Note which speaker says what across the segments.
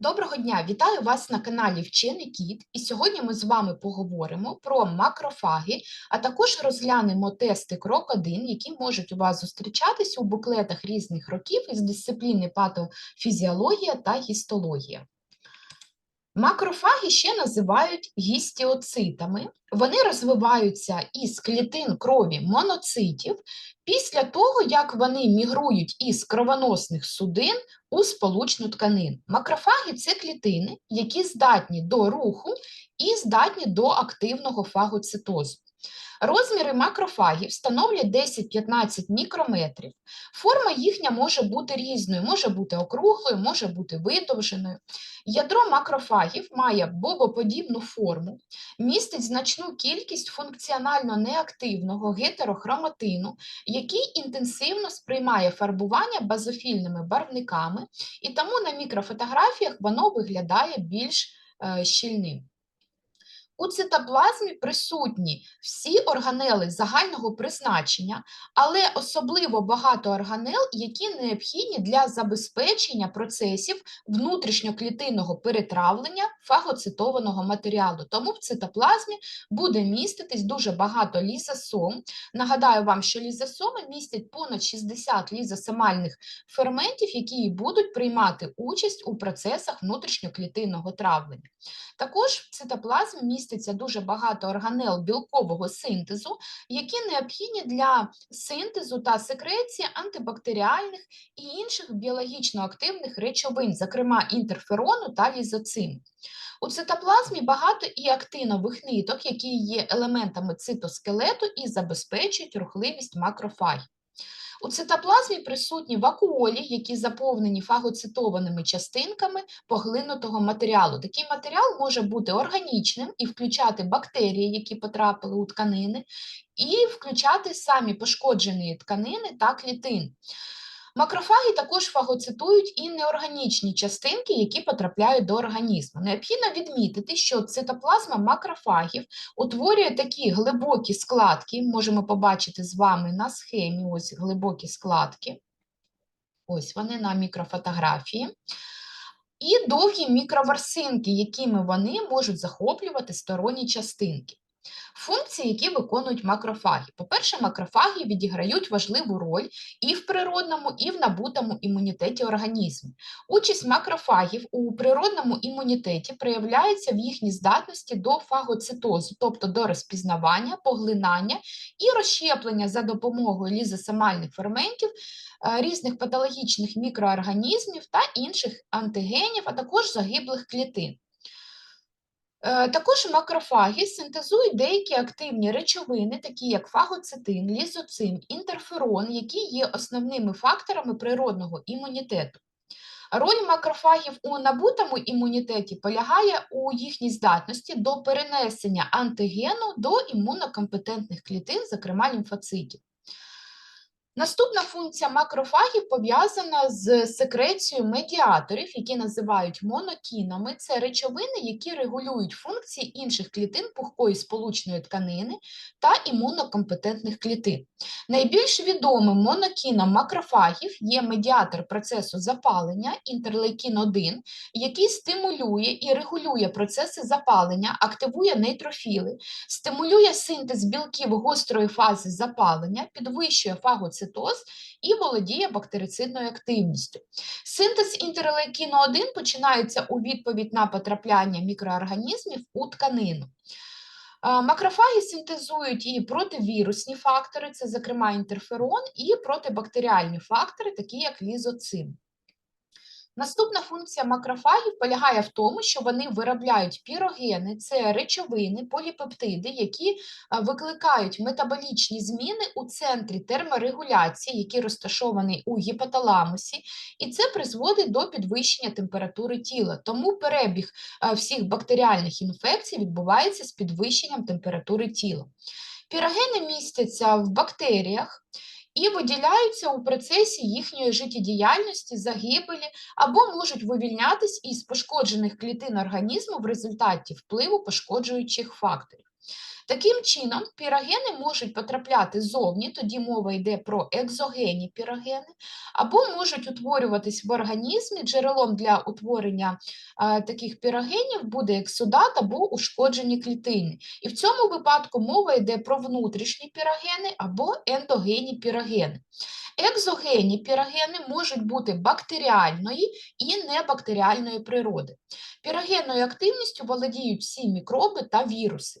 Speaker 1: Доброго дня! Вітаю вас на каналі Вчений Кіт. І сьогодні ми з вами поговоримо про макрофаги, а також розглянемо тести крок 1, які можуть у вас зустрічатись у буклетах різних років із дисципліни патофізіологія та гістологія. Макрофаги ще називають гістіоцитами. Вони розвиваються із клітин крові моноцитів після того, як вони мігрують із кровоносних судин у сполучну тканину. Макрофаги це клітини, які здатні до руху і здатні до активного фагоцитозу. Розміри макрофагів становлять 10-15 мікрометрів. Форма їхня може бути різною, може бути округлою, може бути видовженою. Ядро макрофагів має бобоподібну форму, містить значну кількість функціонально неактивного гетерохроматину, який інтенсивно сприймає фарбування базофільними барвниками, і тому на мікрофотографіях воно виглядає більш е, щільним. У цитоплазмі присутні всі органели загального призначення, але особливо багато органел, які необхідні для забезпечення процесів внутрішньоклітинного перетравлення фагоцитованого матеріалу. Тому в цитоплазмі буде міститись дуже багато лізосом. Нагадаю вам, що лізосоми містять понад 60 лізосомальних ферментів, які будуть приймати участь у процесах внутрішньоклітинного травлення. Також в цитоплазмі міститься дуже багато органел білкового синтезу, які необхідні для синтезу та секреції антибактеріальних і інших біологічно активних речовин, зокрема інтерферону та лізоцину. У цитоплазмі багато і актинових ниток, які є елементами цитоскелету і забезпечують рухливість макрофагів. У цитоплазмі присутні вакуолі, які заповнені фагоцитованими частинками поглинутого матеріалу. Такий матеріал може бути органічним і включати бактерії, які потрапили у тканини, і включати самі пошкоджені тканини та клітини. Макрофаги також фагоцитують і неорганічні частинки, які потрапляють до організму. Необхідно відмітити, що цитоплазма макрофагів утворює такі глибокі складки, можемо побачити з вами на схемі ось глибокі складки. Ось вони на мікрофотографії. І довгі мікроварсинки, якими вони можуть захоплювати сторонні частинки. Функції, які виконують макрофаги. По-перше, макрофаги відіграють важливу роль і в природному, і в набутому імунітеті організму. Участь макрофагів у природному імунітеті проявляється в їхній здатності до фагоцитозу, тобто до розпізнавання, поглинання і розщеплення за допомогою лізосомальних ферментів е, різних патологічних мікроорганізмів та інших антигенів, а також загиблих клітин. Е, також макрофаги синтезують деякі активні речовини, такі як фагоцитин, лізоцин, інтерферон, які є основними факторами природного імунітету. Роль макрофагів у набутому імунітеті полягає у їхній здатності до перенесення антигену до імунокомпетентних клітин, зокрема лімфоцитів. Наступна функція макрофагів пов'язана з секрецією медіаторів, які називають монокінами. Це речовини, які регулюють функції інших клітин пухкої сполучної тканини та імунокомпетентних клітин. Найбільш відомим монокіном макрофагів є медіатор процесу запалення інтерлейкін 1, який стимулює і регулює процеси запалення, активує нейтрофіли, стимулює синтез білків гострої фази запалення, підвищує фагоцитоз, цитоз і володіє бактерицидною активністю. Синтез інтерлейкіну 1 починається у відповідь на потрапляння мікроорганізмів у тканину. Макрофаги синтезують і противірусні фактори, це, зокрема, інтерферон, і протибактеріальні фактори, такі як лізоцин. Наступна функція макрофагів полягає в тому, що вони виробляють пірогени, це речовини, поліпептиди, які викликають метаболічні зміни у центрі терморегуляції, які розташований у гіпоталамусі, і це призводить до підвищення температури тіла. Тому перебіг всіх бактеріальних інфекцій відбувається з підвищенням температури тіла. Пірогени містяться в бактеріях і виділяються у процесі їхньої життєдіяльності, загибелі або можуть вивільнятись із пошкоджених клітин організму в результаті впливу пошкоджуючих факторів. Таким чином, пірогени можуть потрапляти ззовні, тоді мова йде про екзогенні пірогени, або можуть утворюватись в організмі. Джерелом для утворення а, таких пірогенів буде ексудат або ушкоджені клітини. І в цьому випадку мова йде про внутрішні пірогени або ендогенні пірогени. Екзогенні пірогени можуть бути бактеріальної і небактеріальної природи. Пірогенною активністю володіють всі мікроби та віруси.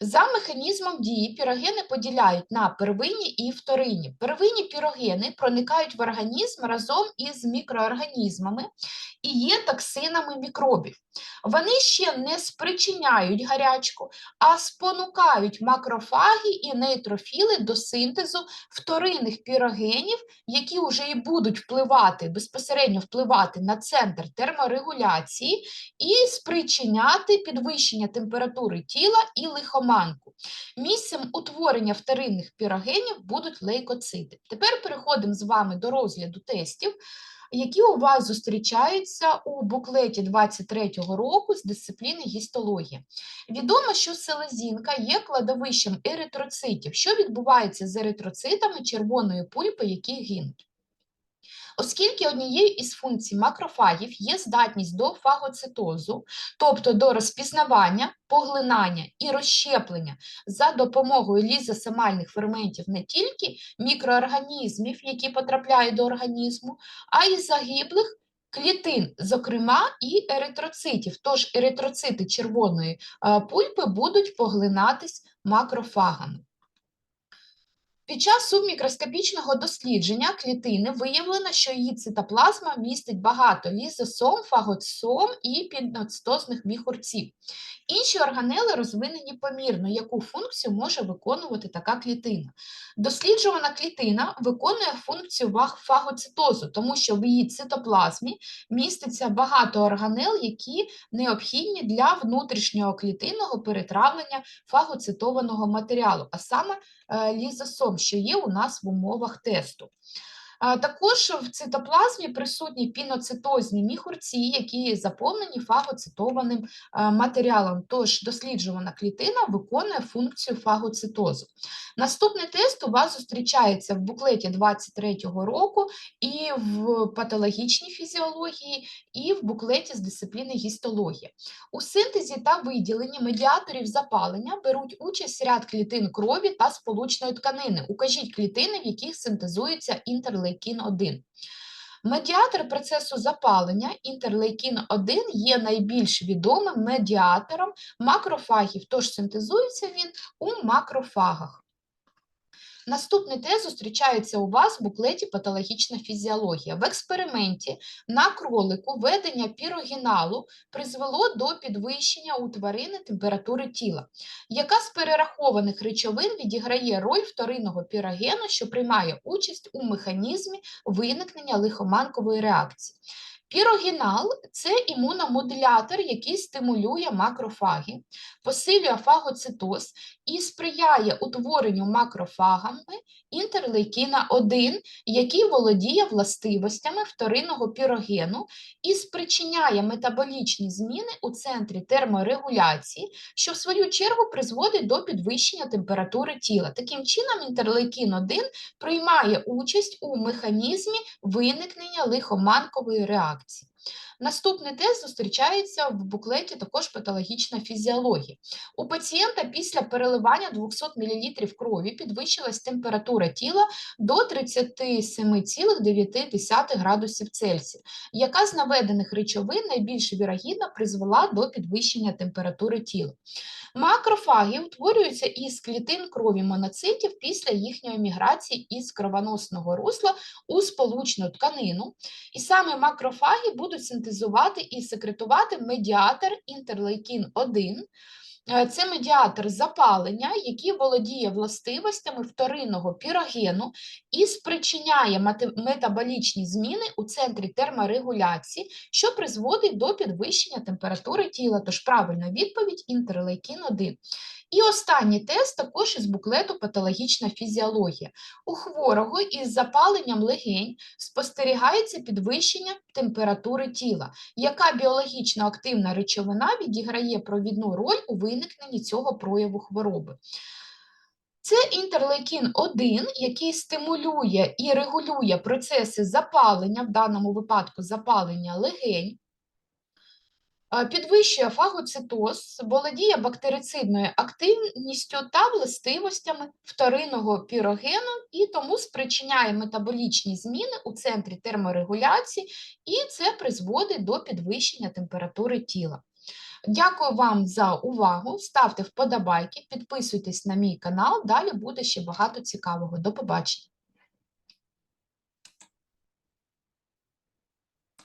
Speaker 1: За механізмом дії пірогени поділяють на первинні і вторинні. Первинні пірогени проникають в організм разом із мікроорганізмами і є токсинами мікробів. Вони ще не спричиняють гарячку, а спонукають макрофаги і нейтрофіли до синтезу вторинних пірогенів, які вже і будуть впливати, безпосередньо впливати на центр терморегуляції і спричиняти підвищення температури тіла і лихоманку. Місцем утворення вторинних пірогенів будуть лейкоцити. Тепер переходимо з вами до розгляду тестів, які у вас зустрічаються у буклеті 23-го року з дисципліни гістологія. Відомо, що селезінка є кладовищем еритроцитів. Що відбувається з еритроцитами червоної пульпи, які гинуть? Оскільки однією із функцій макрофагів є здатність до фагоцитозу, тобто до розпізнавання, поглинання і розщеплення за допомогою лізосомальних ферментів не тільки мікроорганізмів, які потрапляють до організму, а й загиблих клітин, зокрема і еритроцитів. Тож еритроцити червоної е, пульпи будуть поглинатись макрофагами. Під час субмікроскопічного дослідження клітини виявлено, що її цитоплазма містить багато лізосом, фагоцом і підноцитозних міхурців. Інші органели розвинені помірно, яку функцію може виконувати така клітина. Досліджувана клітина виконує функцію фагоцитозу, тому що в її цитоплазмі міститься багато органел, які необхідні для внутрішнього клітинного перетравлення фагоцитованого матеріалу, а саме е, лізосом, що є у нас в умовах тесту. Також в цитоплазмі присутні піноцитозні міхурці, які заповнені фагоцитованим матеріалом. Тож досліджувана клітина виконує функцію фагоцитозу. Наступний тест у вас зустрічається в буклеті 23-го року і в патологічній фізіології, і в буклеті з дисципліни гістологія. У синтезі та виділенні медіаторів запалення беруть участь ряд клітин крові та сполучної тканини. Укажіть клітини, в яких синтезується інтерлейкін 1. Медіатор процесу запалення інтерлейкін 1 є найбільш відомим медіатором макрофагів, тож синтезується він у макрофагах. Наступний тест зустрічається у вас в буклеті патологічна фізіологія. В експерименті на кролику ведення пірогіналу призвело до підвищення у тварини температури тіла. Яка з перерахованих речовин відіграє роль вторинного пірогену, що приймає участь у механізмі виникнення лихоманкової реакції? Пірогінал це імуномодулятор, який стимулює макрофаги, посилює фагоцитоз і сприяє утворенню макрофагами інтерлейкіна 1, який володіє властивостями вторинного пірогену і спричиняє метаболічні зміни у центрі терморегуляції, що в свою чергу призводить до підвищення температури тіла. Таким чином, інтерлейкін 1 приймає участь у механізмі виникнення лихоманкової реакції. Наступний тест зустрічається в буклеті також патологічна фізіологія. У пацієнта після переливання 200 мл крові підвищилась температура тіла до 37,9 градусів Цельсія, яка з наведених речовин найбільш вірогідно призвела до підвищення температури тіла. Макрофаги утворюються із клітин крові моноцитів після їхньої міграції із кровоносного русла у сполучну тканину, і саме макрофаги будуть синтезувати і секретувати медіатор інтерлейкін 1, Е, це медіатор запалення, який володіє властивостями вторинного пірогену і спричиняє метаболічні зміни у центрі терморегуляції, що призводить до підвищення температури тіла. Тож правильна відповідь інтерлейкін 1. І останній тест також із буклету Патологічна фізіологія. У хворого із запаленням легень спостерігається підвищення температури тіла. Яка біологічно активна речовина відіграє провідну роль у виникненні цього прояву хвороби? Це інтерлейкін 1, який стимулює і регулює процеси запалення, в даному випадку запалення легень, підвищує фагоцитоз, володіє бактерицидною активністю та властивостями вторинного пірогену і тому спричиняє метаболічні зміни у центрі терморегуляції, і це призводить до підвищення температури тіла. Дякую вам за увагу. Ставте вподобайки, підписуйтесь на мій канал. Далі буде ще багато цікавого. До побачення.